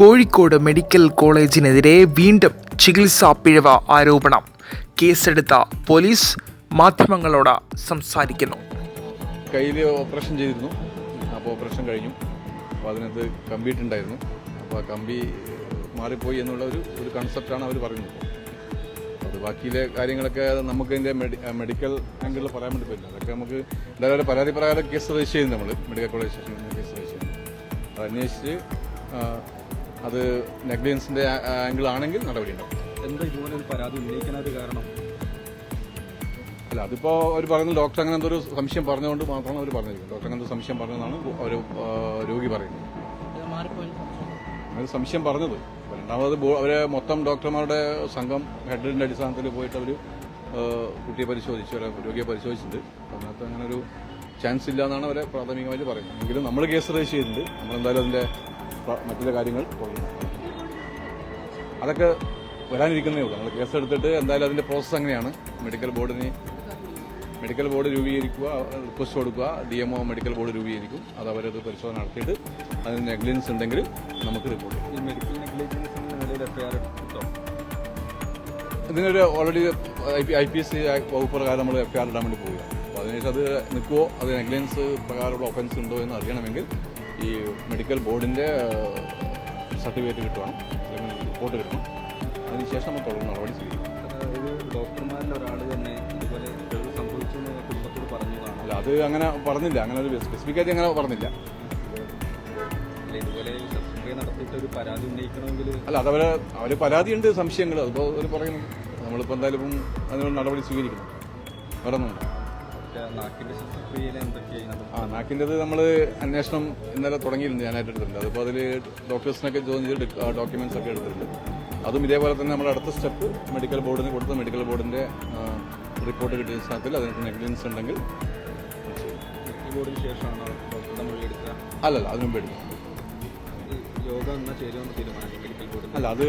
Kozhikode medical കോളേജിനെതിരെ വീണ്ടും ചികിത്സാ പിഴവ് ആരോപണം. കേസെടുത്ത പോലീസ് മാധ്യമങ്ങളോട് സംസാരിക്കുന്നു. കയ്യിൽ ഓപ്പറേഷൻ ചെയ്തിരുന്നു. അപ്പോൾ ഓപ്പറേഷൻ കഴിഞ്ഞു. അപ്പോൾ അതിനകത്ത് കമ്പിയിട്ടുണ്ടായിരുന്നു അപ്പോൾ ആ കമ്പി മാറിപ്പോയി എന്നുള്ള ഒരു ഒരു കൺസെപ്റ്റാണ് അവർ പറയുന്നത് അത് ബാക്കിയിലെ കാര്യങ്ങളൊക്കെ നമുക്ക് ഇതിന്റെ മെഡി മെഡിക്കൽ ആംഗിളിൽ പറയാൻ വേണ്ടി പറ്റില്ല. അതൊക്കെ നമുക്ക് എന്തായാലും പരാതി പ്രകാരം കേസ് രജിസ്റ്റർ ചെയ്യുന്നു നമ്മൾ മെഡിക്കൽ കോളേജ് കേസ് രജിസ്റ്റർ ചെയ്യുന്നു. അത് അന്വേഷിച്ച് അത് നെഗ്ലിജൻസിന്റെ ആംഗിൾ ആണെങ്കിൽ നടപടി ഉണ്ടാവും. എന്താ ഇതുപോലെ ഒരു പരാതി ഉന്നയിക്കാനൊരു കാരണം? അല്ല അതിപ്പോൾ അവർ പറയുന്നത് ഡോക്ടർ അങ്ങനെ എന്തൊരു ഒരു സംശയം പറഞ്ഞുകൊണ്ട് മാത്രമാണ് അവർ പറഞ്ഞിരിക്കുന്നത്. ഡോക്ടർ അങ്ങനെ ഒരു സംശയം പറഞ്ഞതാണ് ഒരു രോഗി പറയുന്നത്. അങ്ങനെ സംശയം പറഞ്ഞത്. രണ്ടാമത് അവരെ മൊത്തം ഡോക്ടർമാരുടെ സംഘം ഹെഡിന്റെ അടിസ്ഥാനത്തിൽ പോയിട്ട് അവർ കുട്ടിയെ പരിശോധിച്ചു അവരെ രോഗിയെ പരിശോധിച്ചിട്ടുണ്ട്. അതിനകത്ത് അങ്ങനെ ഒരു ചാൻസ് ഇല്ല എന്നാണ് അവരെ പ്രാഥമികമായിട്ട് പറയുന്നത്. എങ്കിലും നമ്മൾ കേസ് രജിസ്റ്റർ ചെയ്തിട്ടുണ്ട്. നമ്മളെന്തായാലും അതിന്റെ പ്ര- മറ്റുള്ള കാര്യങ്ങൾ പോകുന്നു അതൊക്കെ വരാനിരിക്കുന്നേ ഉള്ളൂ. നമ്മൾ കേസ് എടുത്തിട്ട് എന്തായാലും അതിന്റെ പ്രോസസ്സ് അങ്ങനെയാണ്. മെഡിക്കൽ ബോർഡിന് മെഡിക്കൽ ബോർഡ് രൂപീകരിക്കുക റിക്വസ്റ്റ് കൊടുക്കുക. D M O medical board രൂപീകരിക്കും. അത് അവരത് പരിശോധന നടത്തിയിട്ട് അതിന് നെഗ്ലിജൻസ് ഉണ്ടെങ്കിൽ നമുക്ക് റിപ്പോർട്ട് ചെയ്യാം. ഈ മെഡിക്കൽ നെഗ്ലിജൻസ് ഇതിനൊരു ഓൾറെഡി ഐ പി എസ് വകുപ്പ് പ്രകാരം നമ്മൾ എഫ് ഐ ആർ ഇടാൻ വേണ്ടി പോവുക അപ്പോൾ അതിനുശേഷം അത് നിൽക്കുമോ അത് നെഗ്ലിജൻസ് പ്രകാരമുള്ള ഒഫൻസ് ഉണ്ടോ എന്ന് അറിയണമെങ്കിൽ ഈ മെഡിക്കൽ ബോർഡിന്റെ സർട്ടിഫിക്കറ്റ് കിട്ടണം അല്ലെങ്കിൽ റിപ്പോർട്ട് കിട്ടണം. അതിനുശേഷം നമ്മൾ തുടർന്ന് നടപടി സ്വീകരിക്കും. ഒരു ഡോക്ടർമാരിൽ ഒരാൾ തന്നെ ഇതുപോലെ സംഭവിച്ചു എന്ന് കുടുംബത്തോട് പറഞ്ഞതാണ്? അല്ല അത് അങ്ങനെ പറഞ്ഞില്ല. അങ്ങനെ ഒരു സ്പെസിഫിക് ആയിട്ട് അങ്ങനെ പറഞ്ഞില്ല. അല്ല ഇതുപോലെ നടത്തിയിട്ട് ഒരു പരാതി ഉന്നയിക്കണമെങ്കിൽ അല്ല അതവരെ അവർ പരാതിയുണ്ട് സംശയങ്ങൾ അതിപ്പോൾ അവർ പറയുന്നു. നമ്മളിപ്പോൾ എന്തായാലും അതിനുള്ള നടപടി സ്വീകരിക്കണം. വേറെ ആ നാക്കിന്റെത് നമ്മൾ അന്വേഷണം ഇന്നലെ തുടങ്ങിയിട്ടുണ്ട് ഞാനായിട്ട് എടുത്തിട്ടുണ്ട്. അതിപ്പോൾ അതിൽ ഡോക്ടേഴ്സിനൊക്കെ ജോയിൻ ചെയ്ത് ഡോക്യുമെന്റ്സ് ഒക്കെ എടുത്തിട്ടുണ്ട്. അതും ഇതേപോലെ തന്നെ നമ്മുടെ അടുത്ത സ്റ്റെപ്പ് മെഡിക്കൽ ബോർഡിന് കൊടുത്ത മെഡിക്കൽ ബോർഡിന്റെ റിപ്പോർട്ട് കിട്ടിയ സ്ഥലത്തിൽ അതിനകത്ത് നെഗ്ലിജൻസ് ഉണ്ടെങ്കിൽ അല്ലല്ല അതിനു എടുക്കാം. യോഗ അല്ല അത്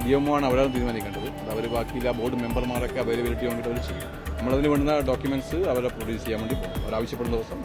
ഡി എം ആണ് അവരാണ് തീരുമാനിക്കേണ്ടത്. അവർ ബാക്കിയില്ല ബോർഡ് മെമ്പർമാരൊക്കെ അവൈലബിലിറ്റി വേണ്ടിയിട്ട് അവർ ചെയ്യും. നമ്മളതിന് വേണ്ടുന്ന ഡോക്യുമെന്റ്സ് അവരെ പ്രൊഡ്യൂസ് ചെയ്യാൻ വേണ്ടി പോകും. അവർ ആവശ്യപ്പെടുന്ന ദിവസം.